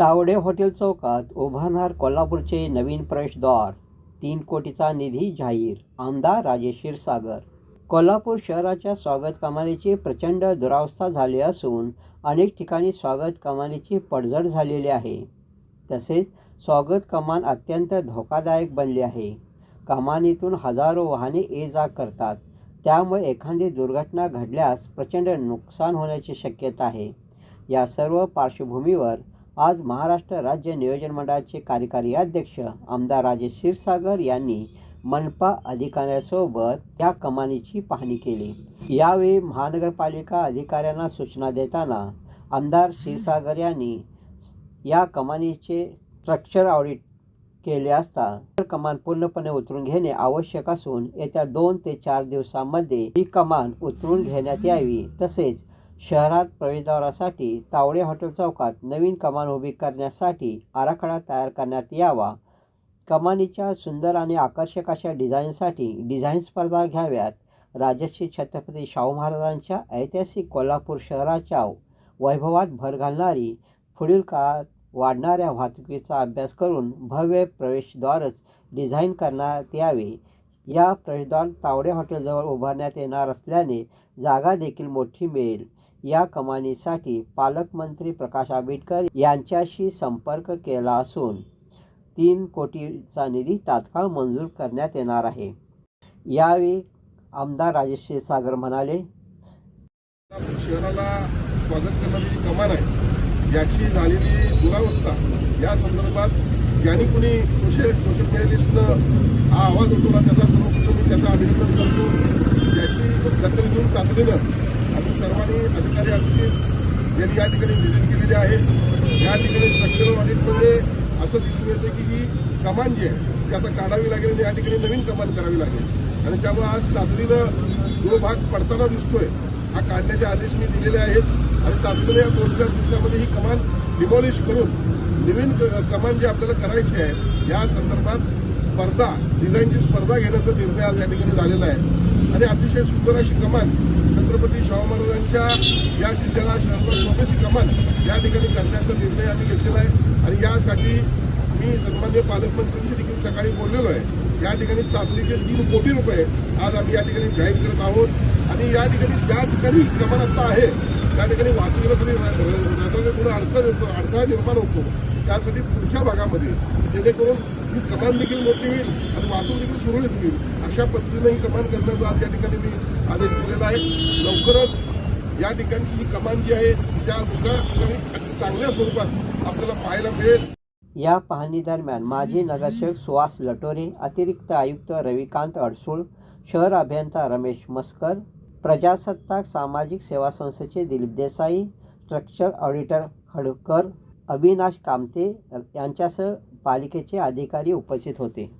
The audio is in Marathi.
तावडे हॉटेल चौकात उभारणार कोल्हापूरचे नवीन प्रवेशद्वार तीन कोटीचा निधी जाहीर आमदार राजेश क्षीरसागर. कोल्हापूर शहराच्या स्वागत कमानीची प्रचंड दुरावस्था झाली असून अनेक ठिकाणी स्वागत कमानीची पडझड झालेली आहे. तसेच स्वागत कमान अत्यंत धोकादायक बनली आहे. कमानीतून हजारो वाहने ये जा करतात. त्यामुळे एखादी दुर्घटना घडल्यास प्रचंड नुकसान होण्याची शक्यता आहे. या सर्व पार्श्वभूमीवर आज महाराष्ट्र राज्य नियोजन मंडळाचे कार्यकारी अध्यक्ष आमदार राजेश क्षीरसागर यांनी मनपा अधिकाऱ्यांसोबत या कमानीची पाहणी केली. यावेळी महानगरपालिका अधिकाऱ्यांना सूचना देताना आमदार क्षीरसागर यांनी या कमानीचे स्ट्रक्चर ऑडिट केले असता तर कमान पूर्णपणे उतरून घेणे आवश्यक असून येत्या दोन ते चार दिवसांमध्ये ही कमान उतरून घेण्यात यावी तसेच शहरात प्रवेशद्वारासाठी तावडे हॉटेल चौकात नवीन कमान उभी करण्यासाठी आराखडा तयार करण्यात यावा. कमानीच्या सुंदर आणि आकर्षक अशा डिझाईनसाठी डिझाईन स्पर्धा घ्याव्यात. राजश्री छत्रपती शाहू महाराजांच्या ऐतिहासिक कोल्हापूर शहराच्या वैभवात भर घालणारी पुढील काळात वाढणाऱ्या वाहतुकीचा अभ्यास करून भव्य प्रवेशद्वारच डिझाईन करण्यात यावे. या प्रवेशद्वार तावडे हॉटेलजवळ उभारण्यात येणार असल्याने जागा देखील मोठी मिळेल. या कमानीसाठी पालकमंत्री प्रकाश आंबेडकर यांच्याशी संपर्क केला असून तीन कोटीचा निधी तात्काळ मंजूर करण्यात येणार आहे. यावेळी आमदार राजेश क्षीरसागर म्हणाले शहराला स्वागत करणारी जी कमान आहे याची झालेली दुरावस्था या संदर्भात ज्यांनी कुणी सोशल सोशल मीडियालिस्टनं हा आवाज उठवला त्याचा सर्वप्रथम मी त्याचं अभिनंदन करतो. तातडीनं आम्ही सर्वांनी अधिकारी असतील यांनी या ठिकाणी व्हिजिट केलेली आहे या ठिकाणी स्ट्रक्चरल ऑडिटमध्ये असं दिसून येतं की ही कमान जी आहे ती आता काढावी लागेल आणि या ठिकाणी नवीन कमान करावी लागेल. आणि त्यामुळे आज तातडीनं जो भाग पडताना दिसतोय हा काढण्याचे आदेश मी दिलेले आहेत. आणि तातडीने या दोन चार दिवसामध्ये ही कमान डिमॉलिश करून नवीन क- कमान जी आपल्याला करायची आहे या संदर्भात स्पर्धा डिझाईनची स्पर्धा घेण्याचा निर्णय आज या ठिकाणी झालेला आहे. आणि अतिशय सुंदर अशी कमान छत्रपती शाहू महाराजांच्या या जिल्ह्याला शहराला स्वदेशी कमान या ठिकाणी करण्याचा निर्णय आम्ही घेतलेला आहे. आणि यासाठी मी सन्मान्य पालकमंत्र्यांशी देखील सकाळी बोललेलो आहे. या ठिकाणी तातडीचे तीन कोटी रुपये आज आम्ही या ठिकाणी जाहीर करत आहोत. आणि या ठिकाणी ज्या ठिकाणी कमान आता आहे त्या ठिकाणी वाहतुकीला थोडी रस्त्याने थोडा अडथळा येतो अडथळा निर्माण होतो. त्यासाठी पुढच्या भागामध्ये जेणेकरून ही कमान देखील मोठी होईल आणि वाहतूक देखील सुरळीत होईल. अशा पद्धतीने ही कमान करण्याचा आज या ठिकाणी मी आदेश दिलेला आहे. लवकरच या ठिकाणची ही कमान जी आहे त्या दुसऱ्या ठिकाणी चांगल्या स्वरूपात आपल्याला पाहायला मिळेल. या पाहणी दरम्यान माजी नगरसेवक सुहास लटोरे अतिरिक्त आयुक्त रविकांत अडसूळ शहर अभियंता रमेश मस्कर प्रजासत्ताक सामाजिक सेवा संस्थेचे दिलीप देसाई स्ट्रक्चर ऑडिटर हडकर अविनाश कामते यांच्यासह पालिकेचे अधिकारी उपस्थित होते.